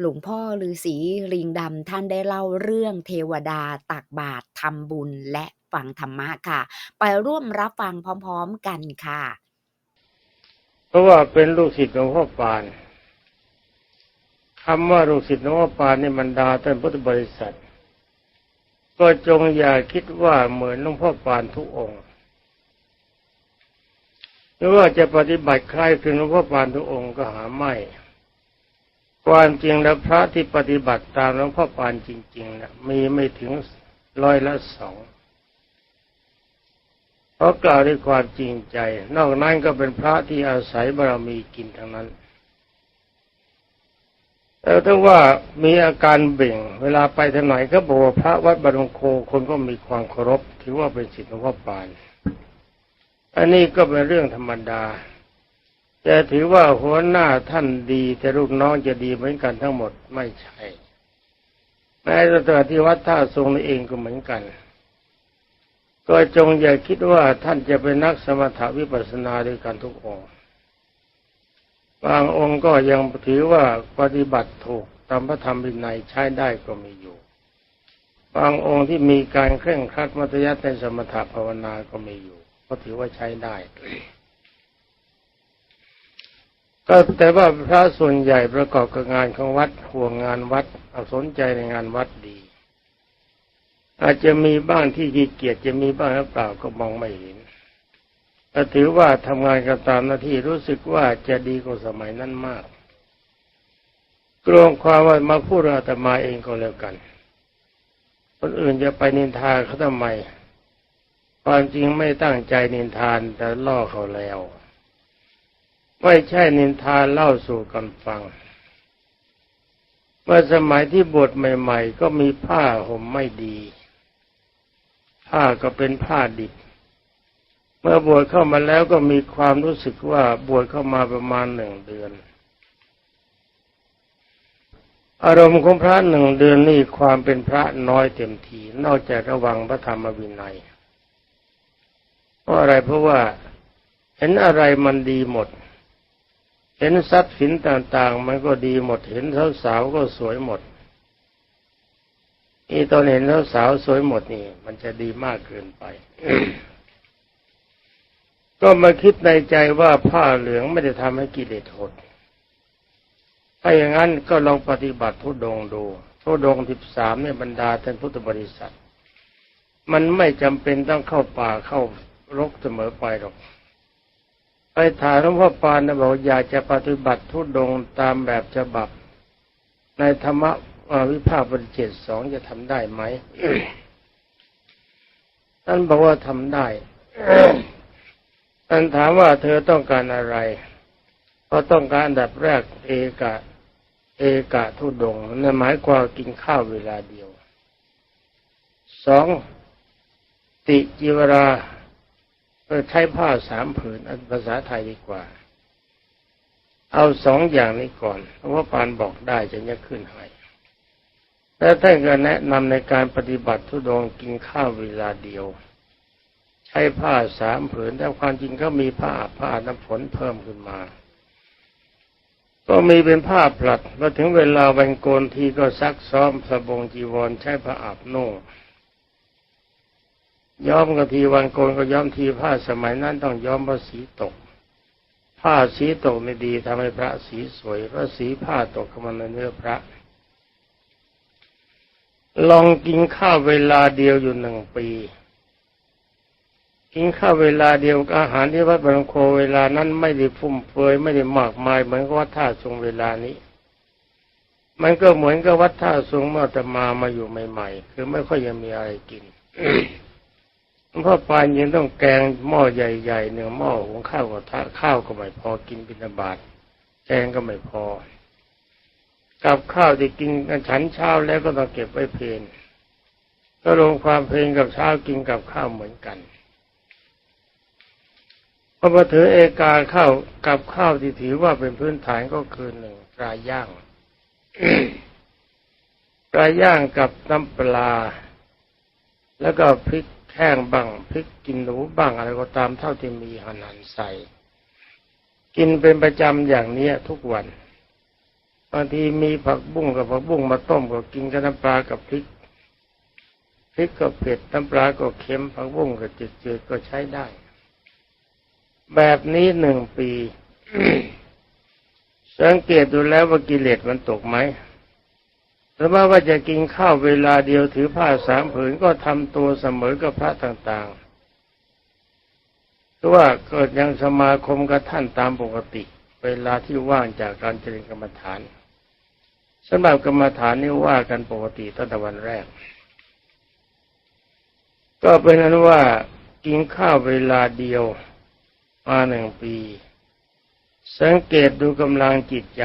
หลวงพ่อฤาษีลิงดำท่านได้เล่าเรื่องเทวดาตักบาตรทำบุญและฟังธรรมะค่ะ ไปร่วมรับฟังพร้อมๆกันค่ะ เพราะว่าเป็นลูกศิษย์หลวงพ่อปานคำว่าลูกศิษย์หลวงพ่อปานนี่บรรดาท่านพุทธบริษัท ก็จงอย่าคิดว่าเหมือนหลวงพ่อปานทุกองค์หรือว่าจะปฏิบัติคล้ายคลึงหลวงพ่อปานทุกองค์ก็หาไม่ ความจริงแล้วพระที่ปฏิบัติตามหลวงพ่อปานจริงๆนะมีไม่ถึงร้อยละสองเพราะกล่าวด้วยความจริงใจ นอกนั้นก็เป็นพระที่อาศัยบารมีกินทั้งนั้นแต่ถ้าว่ามีอาการเบ่ง เวลาไปทางไหนก็บอกว่าพระวัดบารมโคคนก็มีความเคารพ ถือว่าเป็นศิษย์หลวงพ่อปาน อันนี้ก็เป็นเรื่องธรรมดา จะถือว่าหัวหน้าท่านดีแต่ลูกน้องจะดีเหมือนกันทั้งหมดไม่ใช่แม้แต่ที่วัดท่าทรงนี่เองก็เหมือนกัน ก็จงอย่าคิดว่าท่านจะเป็นนักสมถวิปัสสนาด้วยกันทุกองค์บางองค์ก็ยังถือว่าปฏิบัติถูกตามพระธรรมวินัยใช้ได้ก็มีอยู่ บางองค์ที่มีการเคร่งครัดมัธยัติในสมถภาวนาก็มีอยู่ ก็ถือว่าใช้ได้ ก็แต่ว่าพระส่วนใหญ่ประกอบกับงานของวัดห่วงงานวัดเอาสนใจในงานวัดดี อาจจะมีบ้างที่ขี้เกียจจะมีบ้างหรือเปล่าก็มองไม่เห็นแต่ถือว่าทำงานกันตามหน้าที่รู้สึกว่าจะดีกว่าสมัยนั้นมากกลวงความว่ามาพูดอาตมาเองก็แล้วกัน คนอื่นจะไปนินทาเขาทำไม ความจริงไม่ตั้งใจนินทานแต่ล่อเขาแล้ว ไม่ใช่นินทาเล่าสู่กันฟัง เมื่อสมัยที่บวชใหม่ ๆ ก็มีผ้าห่มไม่ดี ผ้าก็เป็นผ้าดิบ เมื่อบวชเข้ามาแล้วก็มีความรู้สึกว่าบวชเข้ามาประมาณหนึ่งเดือน อารมณ์ของพระหนึ่งเดือนนี่ความเป็นพระน้อยเต็มที นอกจากระวังพระธรรมวินัยเพราะอะไรเพราะว่าเห็นอะไรมันดีหมด เห็นทรัพย์สินต่างๆ มันก็ดีหมด เห็นสาวๆก็สวยหมดนี่ตอนเห็นสาวๆสวยหมดนี่ มันจะดีมากเกินไป ก็มาคิดในใจว่าผ้าเหลืองไม่ได้ทำให้กิเลสหดถ้าอย่างนั้นก็ลองปฏิบัติทุดงดูทุดงสิบสามเนี่ยบรรดาท่านพุทธบริษัท มันไม่จำเป็นต้องเข้าป่าเข้ารกเสมอไปหรอก ถามหลวงพ่อปานนะบอกอยากจะปฏิบัติทุดงตามแบบฉบับ ในธรรมวิภาคบริเจตสองจะทำได้ไหมท่านบอกว่าทำได้ท่านถามว่าเธอต้องการอะไรก็ต้องการอันดับแรกเอกะ เอกะทุดงนั่นหมายความกินข้าวเวลาเดียวสองติจิวรา ใช้ผ้าสามผืนภาษาไทยดีกว่า เอาสองอย่างนี้ก่อน เพราะว่าปานบอกได้จะจะขึ้นให้แล้วท่านก็แนะนำในการปฏิบัติทุดงกินข้าวเวลาเดียว ใช้ผ้าสามผืนแต่ความจริงก็มีผ้าผ้าน้ำฝนเพิ่มขึ้นมา ก็มีเป็นผ้าผลัดพอถึงเวลาวันโกนทีก็ซักซ้อมสบงจีวรใช้ผ้าอาบนุ่ง ย้อมกะทีวันโกนก็ย้อมทีผ้าสมัยนั้นต้องย้อมเพราะสีตก ผ้าสีตกไม่ดีทำให้พระสีสวยเพราะสีผ้าตกเข้ามาในเนื้อพระ ลองกินข้าวเวลาเดียวอยู่หนึ่งปี กินข้าวเวลาเดียวอาหารที่วัดบางโคเวลานั้นไม่ได้ฟุ่มเฟือยไม่ได้มากมายเหมือนกับวัดท่าทรงเวลานี้มันก็เหมือนกับวัดท่าทรงเมื่อแต่มามาอยู่ใหม่ ๆ คือไม่ค่อยยังมีอะไรกิน พ่อปานยังต้องแกงหม้อใหญ่ๆหนึ่งหม้อหุงข้าวกับข้าวก็ไม่พอกินบิณฑบาตแกงก็ไม่พอ กับข้าวที่กินกันฉันเช้าแล้วก็ต้องเก็บไว้เพลนก็ลงความเพลนกับเช้ากินกับข้าวเหมือนกันพอมาถือเอกาข้าวกับข้าวที่ถือว่าเป็นพื้นฐานก็คือหนึ่งปลาย่างปลาย่างกับน้ำปลา แล้วก็พริก แห้งบ้างพริกกินหนูบ้างอะไรก็ตามเท่าที่มีหันหันใส่ กินเป็นประจำอย่างนี้ทุกวันบางทีมีผักบุ้งกับผักบุ้งมาต้มก็กินกับน้ำปลากับพริกพริกก็เผ็ดน้ำปลาก็เค็มผักบุ้งก็จืดๆก็ใช้ได้ แบบนี้หนึ่งปี สังเกตดูแล้วว่ากิเลสมันตกไหม หรือว่าว่าจะกินข้าวเวลาเดียวถือผ้าสามผืนก็ทำตัวเสมอกับพระต่างๆคือว่าเกิดยังสมาคมกับท่านตามปกติ เวลาที่ว่างจากการเจริญกรรมฐานสำหรับกรรมฐานนี่ว่ากันปกติตั้งแต่วันแรก ก็เป็นนั้นว่ากินข้าวเวลาเดียวมาหนึ่งปี สังเกตดูกำลังจิตใจ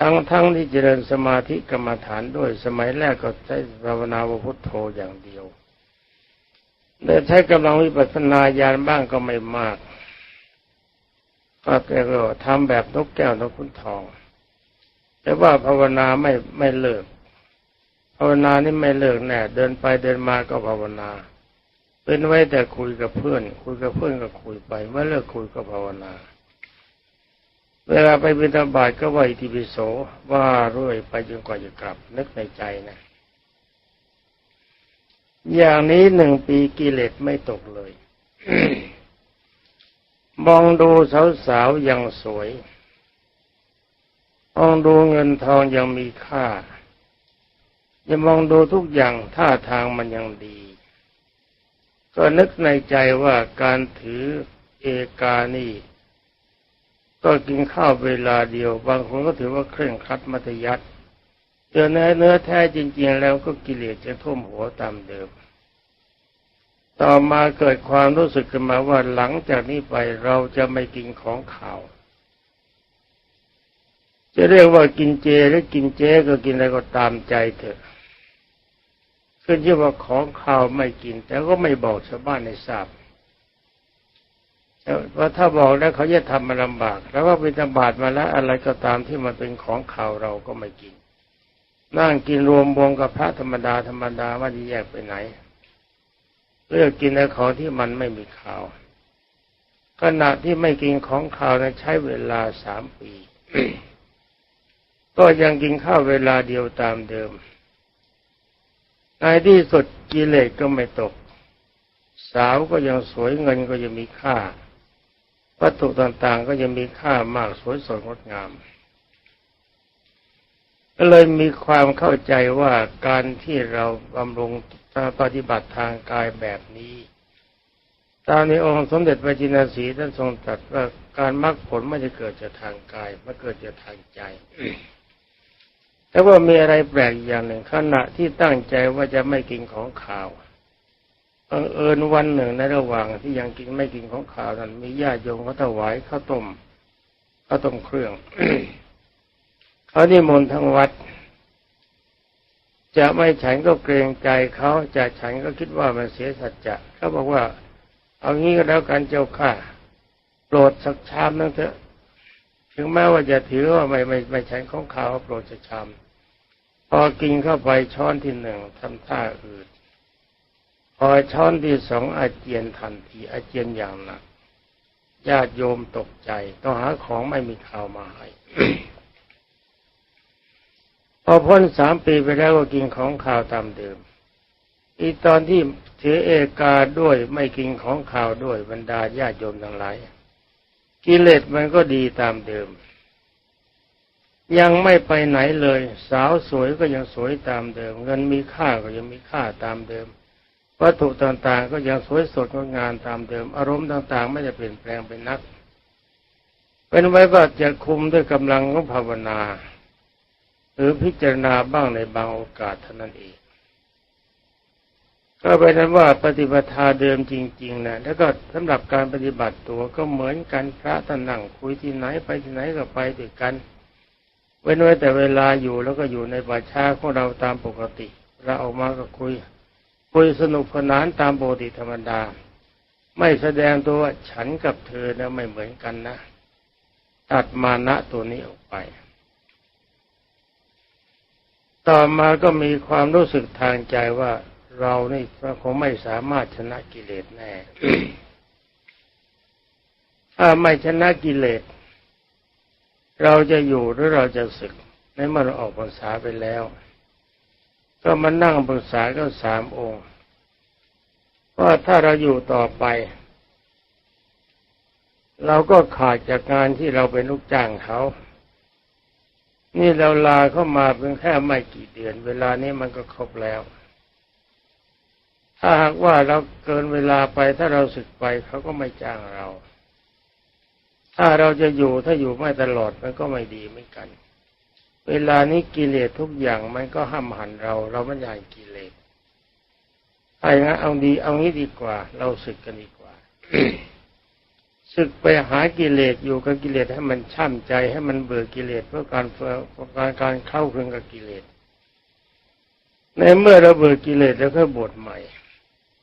ทั้งทั้งที่เจริญสมาธิกรรมฐานด้วยสมัยแรกก็ใช้ภาวนาวพุทโธอย่างเดียวแต่ใช้กำลังวิปัสสนาญาณบ้างก็ไม่มากก็แต่ก็ทำแบบนกแก้วนกขุนทอง แต่ว่าภาวนาไม่ไม่เลิก ภาวนานี่ไม่เลิกแน่เดินไปเดินมาก็ภาวนาเป็นไว้แต่คุยกับเพื่อน คุยกับเพื่อนก็คุยไป เมื่อเลิกคุยก็ภาวนา เวลาไปบิณฑบาตก็ว่าอิติปิโสว่ารื่อยไปจนกว่าจะกลับ นึกในใจนะ อย่างนี้หนึ่งปีกิเลสไม่ตกเลย มองดูสาวๆยังสวย มองดูเงินทองยังมีค่าอย่ามองดูทุกอย่างท่าทางมันยังดี ก็นึกในใจว่าการถือเอกานี่ ก็กินข้าวเวลาเดียว บางคนก็ถือว่าเคร่งครัดมัธยัติเจอเนื้อเนื้อแท้จริง ๆ แล้วก็กิเลสจะท่วมหัวตามเดิม ต่อมาเกิดความรู้สึกขึ้นมาว่าหลังจากนี้ไปเราจะไม่กินของข่าว จะเรียกว่ากินเจหรือกินเจก็กินอะไรก็ตามใจเถอะขึ้นชื่อว่าของข่าวไม่กิน แต่ก็ไม่บอกชาวบ้านให้ทราบ เพราะถ้าบอกแล้วเขาจะทำมันลำบาก แล้วว่าเป็นบาตมาแล้วอะไรก็ตามที่มันเป็นของข่าวเราก็ไม่กิน นั่งกินรวมวงกับพระธรรมดาธรรมดาว่าจะแยกไปไหนเลือกกินในของที่มันไม่มีข่าวขณะที่ไม่กินของข่าวนะใช้เวลาสามปี ก็ยังกินข้าวเวลาเดียวตามเดิมในที่สุดกิเลสก็ไม่ตก สาวก็ยังสวยเงินก็ยังมีค่า วัตถุต่างๆ ก็ยังมีค่ามากสวยสดงดงาม ก็เลยมีความเข้าใจว่าการที่เราบำรุงปฏิบัติทางกายแบบนี้ ตามในองค์สมเด็จพระจินสีท่านทรงตรัสว่าการมรรคผลไม่จะเกิดจากทางกายมันเกิดจากทางใจแต่ว่ามีอะไรแปลกอย่างหนึ่งขณะที่ตั้งใจว่าจะไม่กินของขาว บังเอิญวันหนึ่งในระหว่างที่ยังกินไม่กินของข่าวนั้นมีญาติโยมเขาถวายข้าวต้มข้าวต้มเครื่องเขานิมนต์ทั้งวัด จะไม่ฉันก็เกรงใจเขาจะฉันก็คิดว่ามันเสียสัจจะเขาบอกว่า เอางี้ก็แล้วกันเจ้าข้าโปรดสักชามนึงเถอะถึงแม้ว่าจะถือว่าไม่ไม่ไม่ฉันของเขาวโปรดสักชามพอกินเข้าไปช้อนที่หนึ่งทำท่าอืด พอช้อนที่สองอาเจียนทันทีอาเจียนอย่างหนักญาติโยมตกใจต้องหาของไม่มีข่าวมาให้พอพ้นสามปีไปแล้วก็กินของข่าวตามเดิม อีตอนที่ถือเอกาด้วยไม่กินของข่าวด้วยบรรดาญาติโยมทั้งหลายกิเลสมันก็ดีตามเดิม ยังไม่ไปไหนเลย สาวสวยก็ยังสวยตามเดิม เงินมีค่าก็ยังมีค่าตามเดิม วัตถุต่างๆ ก็ยังสวยสดงดงามตามเดิม อารมณ์ต่าง ๆ ไม่ได้เปลี่ยนแปลงไปนัก เป็นไว้ว่าจะคุมด้วยกำลังของภาวนา หรือพิจารณาบ้างในบางโอกาสเท่านั้นเองก็เป็นนั้นว่าปฏิบัติเดิมจริงๆนะแล้วก็สำหรับการปฏิบัติตัวก็เหมือนกันพระท่านนั่งคุยที่ไหนไปที่ไหนก็ไปด้วยกัน เว้นไว้แต่เวลาอยู่แล้วก็อยู่ในป่าช้าของเราตามปกติเราออกมาก็คุย คุยสนุกสนานตามปกติธรรมดา ไม่แสดงตัวว่าฉันกับเธอนะไม่เหมือนกันนะ ตัดมานะตัวนี้ออกไป ต่อมาก็มีความรู้สึกทางใจว่าเรานี่คงไม่สามารถชนะกิเลสแน่ ถ้าไม่ชนะกิเลส เราจะอยู่หรือเราจะศึกในเมื่อเราออกพรรษาไปแล้ว ก็มานั่งปรึกษากันสามองค์ว่าถ้าเราอยู่ต่อไป เราก็ขาดจากงานที่เราเป็นลูกจ้างเขานี่เราลาเข้ามาเพียงแค่ไม่กี่เดือน เวลานี้มันก็ครบแล้ว ถ้าหากว่าเราเกินเวลาไปถ้าเราสึกไปเขาก็ไม่จ้างเรา ถ้าเราจะอยู่ถ้าอยู่ไม่ตลอดมันก็ไม่ดีเหมือนกัน เวลานี้กิเลสทุกอย่างมันก็ห้ามหันเรา เราไม่อยากกิเลสถ้าอย่างนั้นเอาดีเอางี้ดีกว่า เราสึกกันดีกว่าศึกไปหากิเลสอยู่กับกิเลสให้มันช่ำใจให้มันเบื่อกิเลสเพื่อการเพื่อการการเข้าเครื่องกับกิเลสในเมื่อเราเบื่อกิเลสแล้วก็บวชใหม่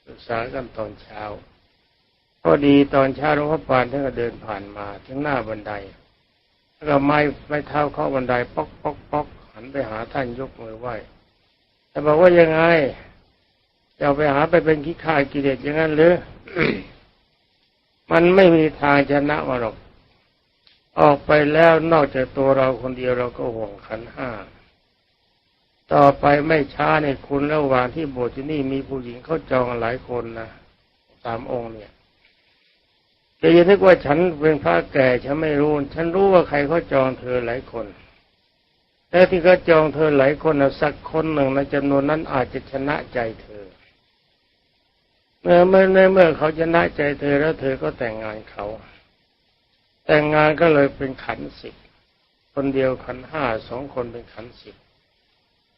ศึกษากันตอนเช้า พอดีตอนเช้าหลวงพ่อปานท่านก็เดินผ่านมาถึงหน้าบันได แล้วก็ไม้ไม้เท้าเข้าบันไดป๊อกป๊อกป๊อกหันไปหาท่านยกมือไหว้แต่บอกว่ายังไงจะเอาไปหาไปเป็นขี้ข้ากิเลสอย่างนั้นหรือมันไม่มีทางชนะมาหรอก ออกไปแล้วนอกจากตัวเราคนเดียวเราก็ห่วงขันห้า ต่อไปไม่ช้าในยคุณระหว่างที่โบสถ์ที่นี่มีผู้หญิงเขาจองหลายคนนะสามองค์เนี่ย จะยังนึกว่าฉันเป็นพระแก่ฉันไม่รู้ ฉันรู้ว่าใครเขาจองเธอหลายคนแต่ที่เขาจองเธอหลายคนนะสักคนหนึ่งในจำนวนนั้นอาจจะชนะใจเธอ เมื่อเมื่อเมื่อเขาชนะใจเธอแล้วเธอก็แต่งงานเขา แต่งงานก็เลยเป็นขันสิบคนเดียวขันห้าสองคนเป็นขันสิบ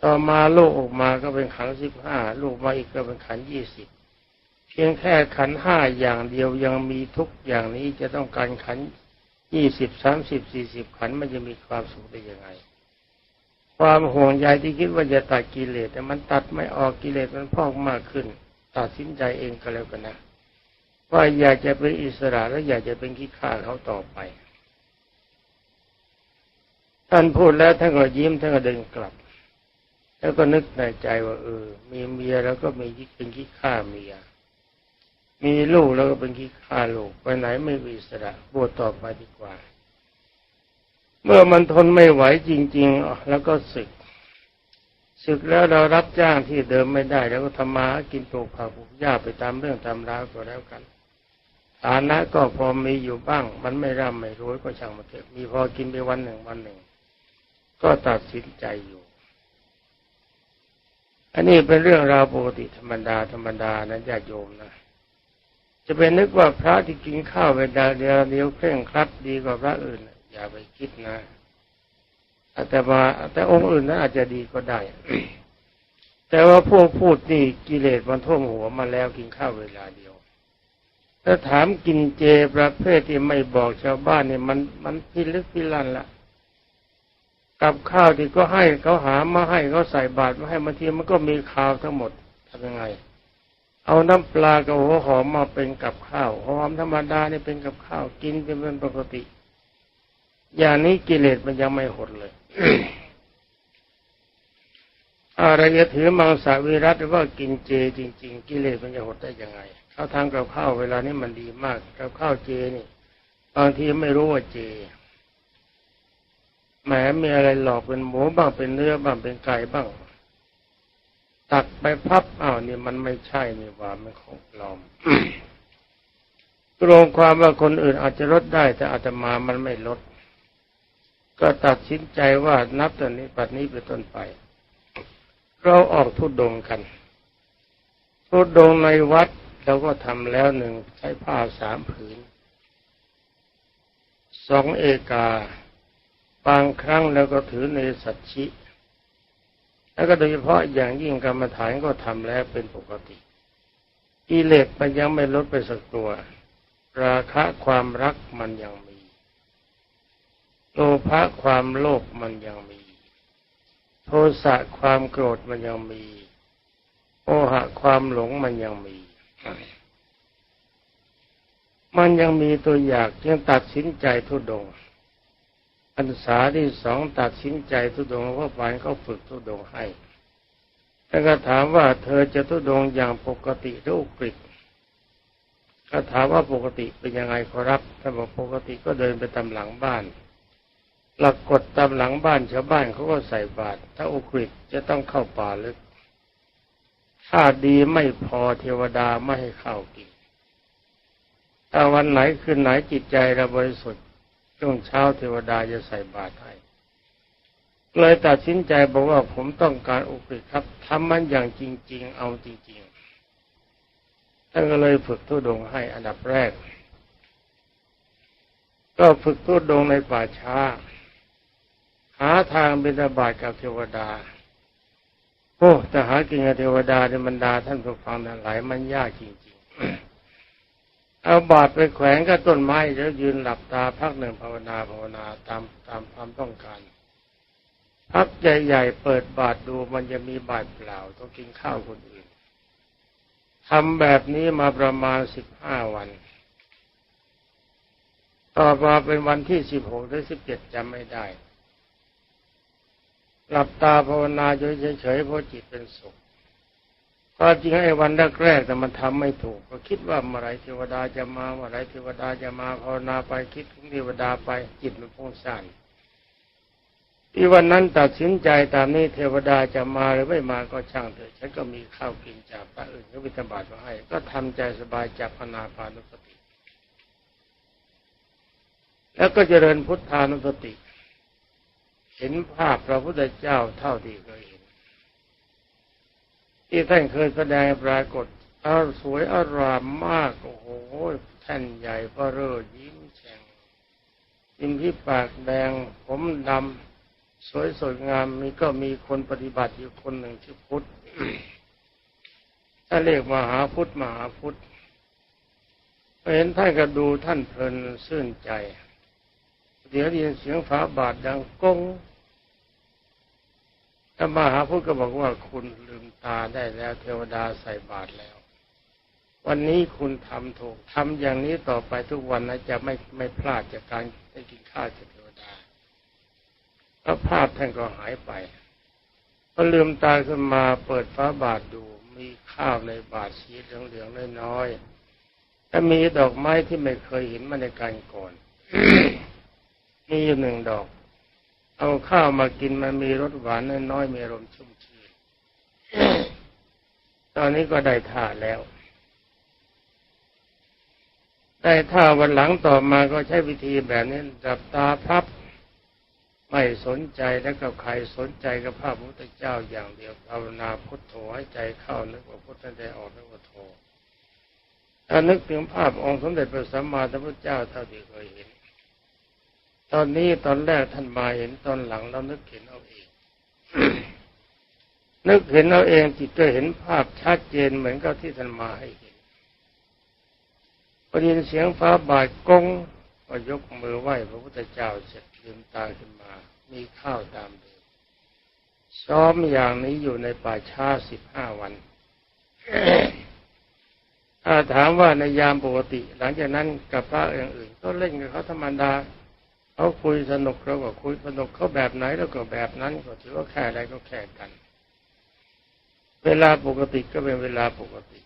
ต่อมาลูกออกมาก็เป็นขันสิบห้าลูกมาอีกก็เป็นขันยี่สิบ พียงแค่ขันห้าอย่างเดียวยังมีทุกอย่างนี้จะต้องการขันยี่สิบสามสิบสี่สิบขันมันจะมีความสุขได้ยังไง ความห่วงใยที่คิดว่าจะตัดกิเลสแต่มันตัดไม่ออกกิเลสมันพอกมากขึ้น ตัดสินใจเองก็แล้วกันนะว่าอยากจะเป็นอิสระและอยากจะเป็นขี้ข้าเขาต่อไป ท่านพูดแล้วท่านก็ยิ้มท่านก็เดินกลับ แล้วก็นึกในใจว่าเออ มีเมียแล้วก็มีเป็นขี้ข้าเมีย มีลูกแล้วก็เป็นขี้ข้าลูกไปไหนไม่มีอิสระบวชต่อไปดีกว่า เมื่อมันทนไม่ไหวจริง ๆ แล้วก็ศึกศึกแล้วเรารับจ้างที่เดิมไม่ได้ แล้วก็ทำมาหากินปลูกผักปลูกหญ้าไปตามเรื่องตามราวก็แล้วกันฐานะก็พอมีอยู่บ้าง มันไม่ร่ำไม่รวยก็ช่างมาเถอะมีพอกินไปวันหนึ่งวันหนึ่ง ก็ตัดสินใจอยู่ อันนี้เป็นเรื่องราวปกติธรรมดาธรรมดานะญาติโยมนะ จะเป็นนึกว่าพระที่กินข้าวเวลาเดียวเดียวเคร่งครัดดีกว่าพระอื่น อย่าไปคิดนะแต่ว่าแต่องค์อื่นนั้นอาจจะดีก็ได้ แต่ว่าพวกพูดนี่กิเลสมันท่วมหัวมาแล้วกินข้าวเวลาเดียวถ้าถามกินเจประเภทที่ไม่บอกชาวบ้านเนี่ยมันมันพิลึกพิลั่นละกับข้าวที่ก็ให้เขาหามาให้เขาใส่บาตรมาให้บางทีมันก็มีข้าวทั้งหมดทำยังไง เอาน้ำปลากับหัวหอมมาเป็นกับข้าวหอมธรรมดาเนี่เป็นกับข้าวกินเป็นปกติ อย่างนี้กิเลสมันยังไม่หดเลยอะไรจะถือมังสวิรัตหรือว่ากินเจจริง ๆ กิเลสมันจะหดได้ยังไงเขาทำกับข้าวเวลานี้มันดีมากกับข้าวเจนี่บางทีไม่รู้ว่าเจแหมมีอะไรหลอกเป็นหมูบ้างเป็นเนื้อบ้างเป็นไก่บ้าง ตักไปพับอ้าวนี่มันไม่ใช่นี่ว่ามันของปลอมรวมความว่าคนอื่นอาจจะลดได้ แต่อาตมามันไม่ลด ก็ตัดสินใจว่านับตอนนี้ปัดนี้เป็นต้นไป เราออกทุดงค์กัน ทุดงในวัดเราก็ทำแล้วหนึ่งใช้ผ้าสามผืนสองเอกา บางครั้งแล้วก็ถือในสัจชิ แล้วก็โดยเฉพาะอย่างยิ่งกรรมฐานก็ทำแล้วเป็นปกติกิเลสมันยังไม่ลดไปสักตัว ราคะความรักมันยังมีโลภะความโลภมันยังมี โทสะความโกรธมันยังมีโอหะความหลงมันยังมี มันยังมีตัวอยากยังตัดสินใจทุดง ค์อันสาที่สองตัดสินใจทุดงค์เพราะปานเขาฝึกทุดงให้แล้วก็ถามว่าเธอจะทุดงอย่างปกติหรืออุกฤษก็ถามว่าปกติเป็นยังไงขอรับถ้าบอกปกติก็เดินไปตามหลังบ้าน หลักกฎตามหลังบ้านชาวบ้านเขาก็ใส่บาตรถ้าอุกฤษจะต้องเข้าป่าลึกถ้าดีไม่พอเทวดาไม่ให้เข้ากินถ้าวันไหนคืนไหนจิตใจเราบริสุทธิ์ ช่วงเช้าเทวดาจะใส่บาตรให้เลยตัดสินใจบอกว่าผมต้องการอุกฤษครับทำมันอย่างจริง ๆ เอาจริงๆท่านก็เลยฝึกทุดงให้อันดับแรก ก็ฝึกทุดงในป่าช้า หาทางบิณฑบาตกับเทวดาโอ้แต่หากินกับเทวดาในบรรดาท่านผู้ฟังทั้งหลายมันยากจริง ๆ เอาบาตรไปแขวนกับต้นไม้แล้วยืนหลับตาพักหนึ่งภาวนาภาวนาตามตามความต้องการพักใหญ่ๆเปิดบาตรดูมันจะมีบาตรเปล่าต้องกินข้าวคนอื่นทำแบบนี้มาประมาณสิบห้าวัน ต่อมาเป็นวันที่สิบหกหรือสิบเจ็ดจำไม่ได้ หลับตาภาวนาเฉยๆเพราะจิตเป็นสุข ก็จริงไอ้วันแรกๆแต่มันทำไม่ถูก ก็คิดว่าเมื่อไรเทวดาจะมาเมื่อไรเทวดาจะมาภาวนาไปคิดถึงเทวดาไปจิตมันพุ่งซ่านที่วันนั้นตัดสินใจตามนี้เทวดาจะมาหรือไม่มาก็ช่างเถอะฉันก็มีข้าวกินจากพระอื่นก็บิณฑบาตมาให้ ก็ทำใจสบายจากพนาพานุสติ แล้วก็เจริญพุทธานุสติ เห็นภาพพระพุทธเจ้าเท่าที่เคย ที่ท่านเคยแสดงปรากฏอาสวยอารามมาก โอ้โหท่านใหญ่พระเรอยิ้มแฉ่งยิ้มที่ปากแดง ผมดำสวยสดงามมีก็มีคนปฏิบัติอยู่คนหนึ่งชื่อพุทธถ้าเรียกมหาพุทธมหาพุทธเห็นท่านก็ดูท่านเพลินซื่นใจ เดี๋ยวได้ยินเสียงฝาบาทดังก้ง ถ้ามหาพุทธก็บอกว่าคุณลืมตาได้แล้ว เทวดาใส่บาตรแล้ว วันนี้คุณทำถูกทำอย่างนี้ต่อไปทุกวันนะจะไม่ไม่พลาดจากการได้กินข้าวจากเทวดาแล้วภาพท่านก็หายไปพอลืมตาขึ้นมาเปิดฟ้าบาทดู มีข้าวในบาทสีเหลืองๆน้อยๆและมีดอกไม้ที่ไม่เคยเห็นมาในการก่อน มีอยู่หนึ่งดอก เอาข้าวมากินมันมีรสหวานน้อยมีอารมณ์ชุ่มชื่นตอนนี้ก็ได้ท่าแล้ว ได้ท่าวันหลังต่อมาก็ใช้วิธีแบบนี้จับตาพับ ไม่สนใจแล้วกับใครสนใจกับพระพุทธเจ้าอย่างเดียวภาวนาพุทโธให้ใจเข้านึกว่าพุทธใจออกนึกว่าโธถ้านึกถึงภาพองค์สมเด็จพระสัมมาสัมพุทธเจ้าเท่าที่เคยเห็น ตอนนี้ตอนแรกท่านมาเห็นตอนหลังเรานึกเห็นเอาเอง นึกเห็นเอาเองจิตก็เห็นภาพชัดเจนเหมือนกับที่ท่านมาให้เห็นพอด้ยินเสียงฟ้าบาดกงก็ยกมือไหว้พระพุทธเจ้าเสร็จลืมตาขึ้นมา มีข้าวตามเดิมซ้อมอย่างนี้อยู่ในป่าช้าสิบห้าวันถ้าถามว่าในยามปกติ หลังจากนั้นกับพระอย่างอื่นก็เล่นกับเขาธรรมดา เขาคุยสนุกเราก็คุยสนุกเขาแบบไหนเราก็แบบนั้นก็ถือว่าแค่อะไรก็แค่กัน เวลาปกติก็เป็นเวลาปกติ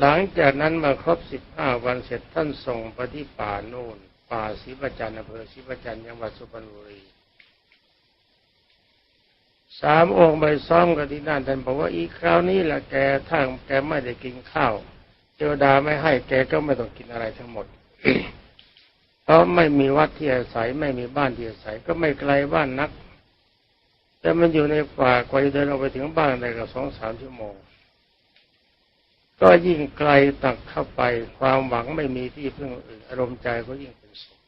หลังจากนั้นมาครบสิบห้าวันเสร็จท่านส่งไปที่ป่าโน่น ป่าศรีประจันอำเภอศรีประจันจังหวัดสุพรรณบุรีสามองค์ไปซ้อมกันที่นั่นท่านบอกว่าอีกคราวนี้แหละแกถ้าแกไม่ได้กินข้าวเทวดาไม่ให้แกก็ไม่ต้องกินอะไรทั้งหมด เพราะไม่มีวัดที่อาศัยไม่มีบ้านที่อาศัย ก็ไม่ไกลบ้านนัก แต่มันอยู่ในป่ากว่าจะเดินออกไปถึงบ้านได้ก็สองสามชั่วโมง ก็ยิ่งไกลตักเข้าไปความหวังไม่มีที่พึ่งอื่นอารมณ์ใจก็ยิ่งเป็นสุข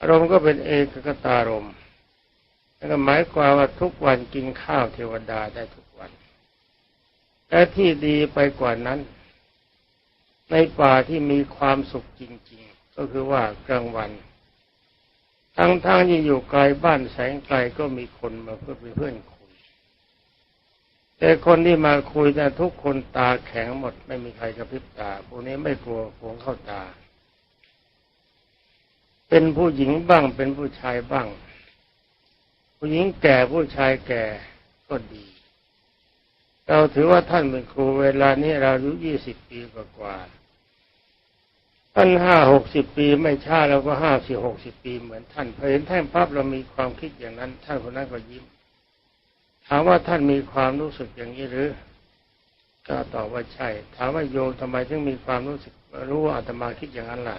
อารมณ์ก็เป็นเอกกตารมณ์นั่นก็หมายความว่าทุกวันกินข้าวเทวดาได้ทุกวันและที่ดีไปกว่านั้น ในป่าที่มีความสุขจริง ก็คือว่ากลางวัน ทั้งๆทที่อยู่ไกลบ้านแสงไกลก็มีคนมาเพื่อเป็นเพื่อนคุย แต่คนที่มาคุยแต่ทุกคนตาแข็งหมด ไม่มีใครกระพริบตาพวกนี้ไม่กลัวหวงเข้าตา เป็นผู้หญิงบ้างเป็นผู้ชายบ้าง ผู้หญิงแก่ผู้ชายแก่ก็ดี เราถือว่าท่านเป็นครูเวลานี้เราอายุยี่สิบปีกว่า ท่านห้าหกสิบปีไม่ช้าเราก็ห้าสิบหกสิบปีเหมือนท่านพอเห็นท่านพับเรามีความคิดอย่างนั้น ท่านคนนั้นก็ยิ้ม ถามว่าท่านมีความรู้สึกอย่างนี้หรือ ก็ตอบว่าใช่ ถามว่าโยมทำไมถึงมีความรู้สึกรู้ว่าอาตมาคิดอย่างนั้นล่ะ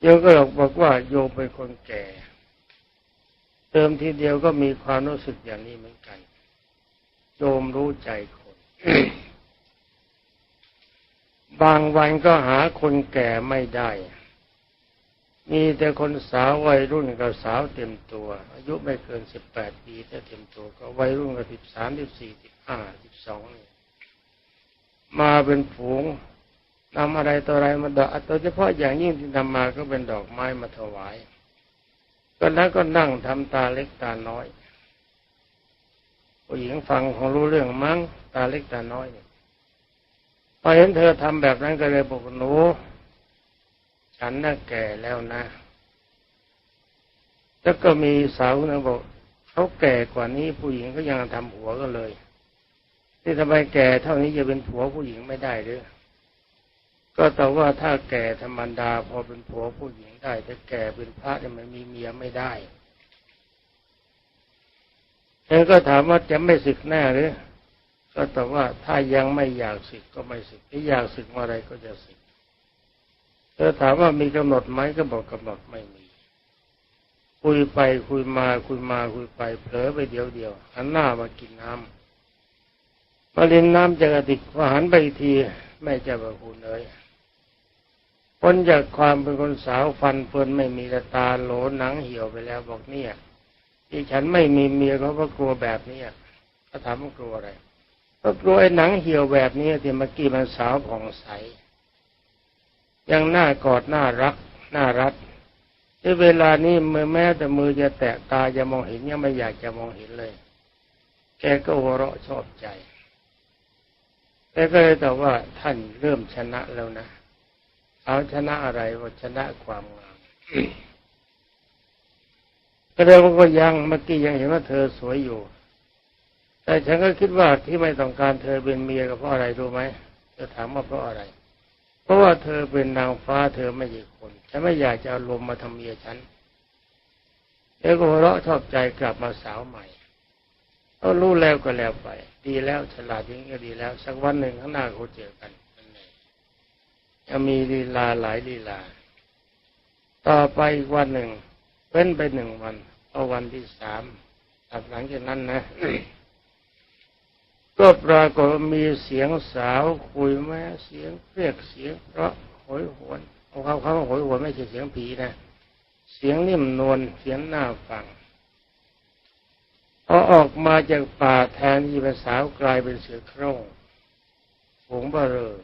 โยมก็บอกว่าโยมเป็นคนแก่ เติมทีเดียวก็มีความรู้สึกอย่างนี้เหมือนกัน โยมรู้ใจคน บางวันก็หาคนแก่ไม่ได้ มีแต่คนสาววัยรุ่นกับสาวเต็มตัว อายุไม่เกินสิบแปดปีถ้าเต็มตัวก็วัยรุ่นก็สิบสามสิบสี่สิบห้าสิบสองมาเป็นฝูงนำอะไรต่ออะไรมาดอกโดยเฉพาะอย่างยิ่งที่นำมาก็เป็นดอกไม้มาถวาย ก็แล้วก็นั่งทำตาเล็กตาน้อยผู้หญิงฟังของรู้เรื่องมั้งตาเล็กตาน้อยเนี่ย พอเห็นเธอทำแบบนั้นก็เลยบอกหนูฉันน่ะแก่แล้วนะ แล้วก็มีสาวนหนึงบอกเขาแก่กว่านี้ผู้หญิงก็ยังทำผัวก็เลยนี่ทำไมแก่เท่านี้จะเป็นผัวผู้หญิงไม่ได้หรือก็แต่ว่าถ้าแก่ธรรมดาพอเป็นผัวผู้หญิงได้แต่แก่เป็นพระเนี่ยมันมีเมียไม่ได้เธอก็ถามว่าจะไม่ศึกแน่หรือ ก็แต่ว่าถ้ายังไม่อยากศึกก็ไม่ศึกถ้าอยากศึกเมื่อไรก็จะศึกเธอถามว่ามีกำหนดไหมก็บอกกำหนดไม่มี คุยไปคุยมาคุยมาคุยไปเผลอไปเดียวเดียวหันหน้ามากินน้ำมาเล่นน้ำจากระติกพอหันไปทีแม่เจะประคุณเอ้ยพ้นจากความเป็นคนสาวฟันเฟินไม่มีตาโหลหนังเหี่ยวไปแล้วบอกเนี่ยที่ฉันไม่มีเมียเขาก็กลัวแบบนี้เขาถามว่ากลัวอะไร ก็กลัวไอ้หนังเหี่ยวแบบนี้ที่เมื่อกี้มันสาวผ่องใส ยังหน้ากอดหน้ารักหน้ารักในเวลานี้มือแม้แต่มือจะแตะตาจะมองเห็นยังไม่อยากจะมองเห็นเลย แกก็หัวเราะชอบใจแต่ก็เลยตอบว่าท่านเริ่มชนะแล้วนะเอาชนะอะไรว่าชนะความงามก็เลยว่าก็ยังเมื่อกี้ยังเห็นว่าเธอสวยอยู่ แต่ฉันก็คิดว่าที่ไม่ต้องการเธอเป็นเมียก็เพราะอะไรรู้ไหมจะถามว่าเพราะอะไร เพราะว่าเธอเป็นนางฟ้าเธอไม่ใช่คนฉันไม่อยากจะเอาลมมาทำเมียฉันแล้วก็หัวเราะชอบใจกลับมาสาวใหม่ก็รู้แล้วก็แล้วไป ดีแล้วฉลาดยิ่งก็ดีแล้ว สักวันหนึ่งข้างหน้าเขาเจอกันจะมีลีลาหลายลีลา ต่อไปอีกวันหนึ่งเว้นไปหนึ่งวันเอาวันที่สามหลังจากนั้นนะ ก็ปรากฏมีเสียงสาวคุยแม่เสียงเรียกเสียงเพราะโหยหวนเอาเขาเขาโหยหวนไม่ใช่เสียงผีนะ เสียงนิ่มนวลเสียงน่าฟังพอออกมาจากป่าแทนที่เป็นสาวกลายเป็นเสือโคร่งฝูงบาเรอ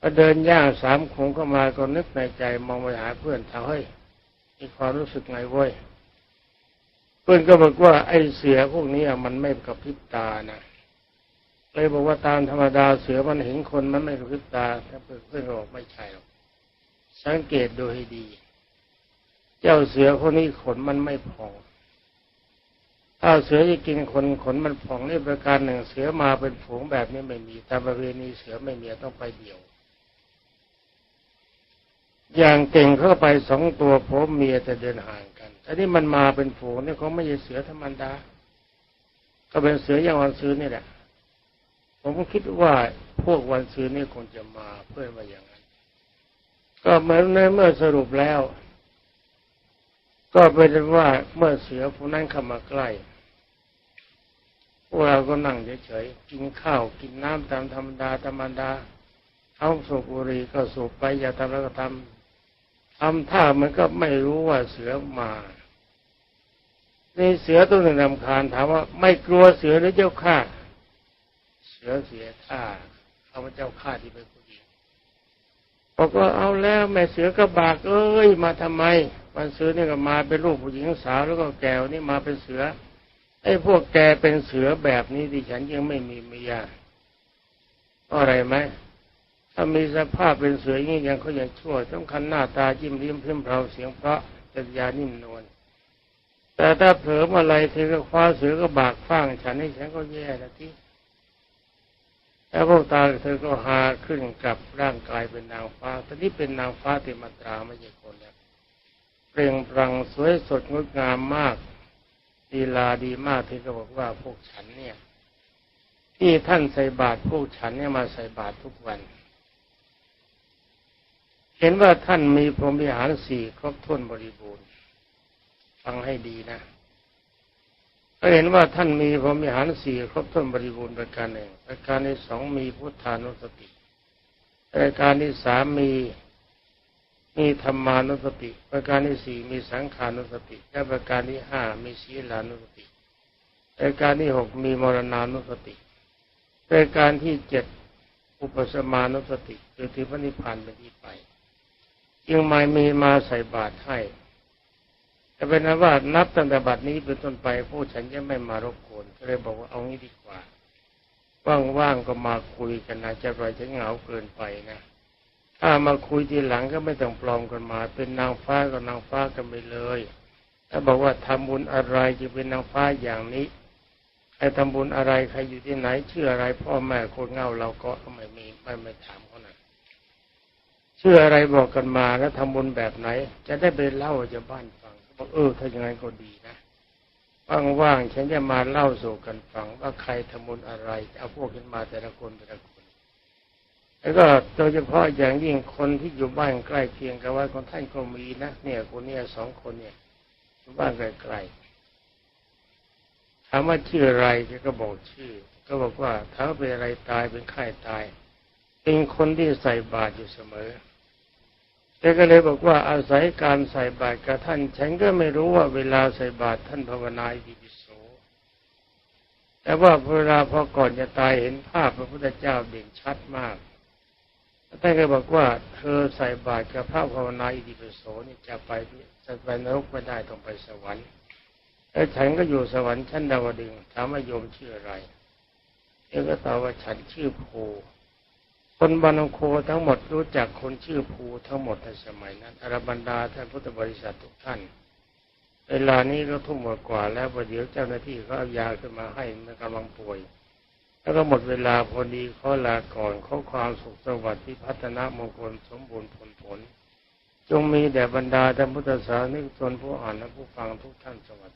พอเดินย่างสามคงเข้ามาก็นึกในใจมองไปหาเพื่อนถามเฮ้ยมีความรู้สึกไงเว้ย เพื่อนก็บอกว่าไอ้เสือพวกนี้มันไม่กระพริบตานะเลยบอกว่าตามธรรมดาเสือมันเห็นคนมันไม่กระพริบตาแต่เพื่อนก็บอกไม่ใช่หรอกสังเกตดูให้ดี เจ้าเสือคนนี้ขนมันไม่พองถ้าเสือจะกินคนขนมันผ่องนี่ประการหนึ่งเสือมาเป็นฝูงแบบนี้ไม่มี ตามประเพณีเสือไม่มีต้องไปเดี่ยว อย่างเก่งเข้าไปสองตัวผมเมียแต่เดินห่าง แต่นี่มันมาเป็นฝูงนี่เขาไม่ใช่เสือธรรมดา ก็เป็นเสืออย่างวันซื้อนี่แหละ ผมคิดว่าพวกวันซื้อนี่คงจะมาเพื่อมาอย่างนั้น ก็เหมือนในเมื่อสรุปแล้ว ก็เป็นว่าเมื่อเสือพวกนั้นเข้ามาใกล้พวกเราก็นั่งเฉยๆกินข้าวกินน้ำตามธรรมดาธรรมดาเขาสูบบุหรี่ก็สูบไปอย่าทำแล้วก็ทำทำท่ามันก็ไม่รู้ว่าเสือมา ในเสือตัวหนึ่งรำคาญถามว่า ไม่กลัวเสือหรือเจ้าข้าเสือเสียท่าเขาว่าเจ้าข้าที่เป็นผู้หญิงบอกว่าเอาแล้วแม่เสือกระบากเอ้ยมาทำไมวันเสือนี่ก็มาเป็นลูกผู้หญิงสาวแล้วก็แก้วนี่มาเป็นเสือไอ้พวกแกเป็นเสือแบบนี้ดิฉันยังไม่มีเมียอะไรไหมถ้ามีสภาพเป็นเสืออย่างนี้ยังเขายังชั่วสำคัญหน้าตาจิ้มริมเพิ่มเพราเสียงเพราะจริยานิ่มนวล แต่ถ้าเผลอมื่อไรเธอก็คว้าเสือก็บากฟ้างฉันให้ฉันก็แย่ละที่แล้วพวกตาเธอก็หาขึ้นกับร่างกายเป็นนางฟ้าตอนนี้เป็นนางฟ้าเต็มอัตราไม่ใช่คนแล้วเปล่งปลั่งสวยสดงดงามมากดีลาดีมากที่เขาบอกว่าพวกฉันเนี่ย ที่ท่านใส่บาตรพวกฉันเนี่ยมาใส่บาตรทุกวัน เห็นว่าท่านมีพรหมวิหารสี่ครบถ้วนบริบูรณ์ ฟังให้ดีนะก็เห็นว่าท่านมีพรหมิหารสี่ครบถ้วนบริบูรณ์ประการหนึ่งประการที่สองมีพุทธานุสติประการที่สามมีมีธรรมานุสติ ประการที่สี่มีสังขานุสติและประการที่ห้ามีศีลานุสติประการที่หกมีมรณานุสติประการที่เจ็ดอุปสมานุสติคือที่พระนิพพานเป็นที่ไป จึงไม่มีมาใส่บาตรให้ แต่เป็นนว่านับตั้งแต่บัดนี้เป็นต้นไปผู้ฉันจะไม่มารบกวนก็เลยบอกว่าเอางี้ดีกว่าว่างๆก็มาคุยกันนะจะปล่อยจะเหงาเกินไปนะถ้ามาคุยทีหลังก็ไม่ต้องปลอมกันมา เป็นนางฟ้าก็นางฟ้ากันไปเลยถ้าบอกว่าทำบุญอะไรจะเป็นนางฟ้าอย่างนี้ใครทำบุญอะไรใครอยู่ที่ไหนชื่ออะไร พ่อแม่คนเงาเราก็ไม่มีไม่ไม่ถามเขานะชื่ออะไรบอกกันมาแล้วทำบุญแบบไหน จะได้ไปเล่าจะบ้าน ฟังบอกเออถ้าอย่างนั้นก็ดีนะว่างๆฉันจะมาเล่าสู่กันฟังว่าใครทำบุญอะไรเอาพวกขึ้นมาแต่ละคนแต่ละคน แล้วก็โดยเฉพาะอย่างยิ่งคนที่อยู่บ้านใกล้เคียงกับว่าคนท่านก็มีนะเนี่ยคนเนี้ยสองคนเนี่ยอยู่บ้านใกล้ๆถามว่าชื่ออะไรกก็บอกชื่อ ก็บอกว่าถ้าเป็นอะไรตายเป็นไข้ตาย เป็นคนที่ใส่บาตรอยู่เสมอ แกก็เลยบอกว่าอาศัยการใส่บาตรกับท่าน ฉันก็ไม่รู้ว่าเวลาใส่บาตรท่านภาวนาอิติปิโส แต่ว่าเวลาพอก่อนจะตายเห็นภาพพระพุทธเจ้าเด่นชัดมากท่านก็บอกว่าเธอใส่บาตรกับพระภาวนาอิติปิโสนี่จะไปจะไปนรกไม่ได้ต้องไปสวรรค์แล้วฉันก็อยู่สวรรค์ชั้นดาวดึงถามว่าโยมชื่ออะไรเองก็ตอบว่าฉันชื่อภู คนบานองโคทั้งหมดรู้จักคนชื่อภูทั้งหมดในสมัยนั้นอรบรรดาท่านพุทธบริษัททุกท่าน เวลานี้ก็ทุ่มกว่าแล้วประเดี๋ยวเจ้าหน้าที่เขาเอายาขึ้นมาให้มันกำลังป่วย แล้วก็หมดเวลาพอดีขอลาก่อนขอความสุขสวัสดิ์ที่พัฒนามงคลสมบูรณ์ผลผล จงมีแด่บรรดาท่านพุทธศาสนิกชนผู้อ่านและผู้ฟังทุกท่านสวัสดี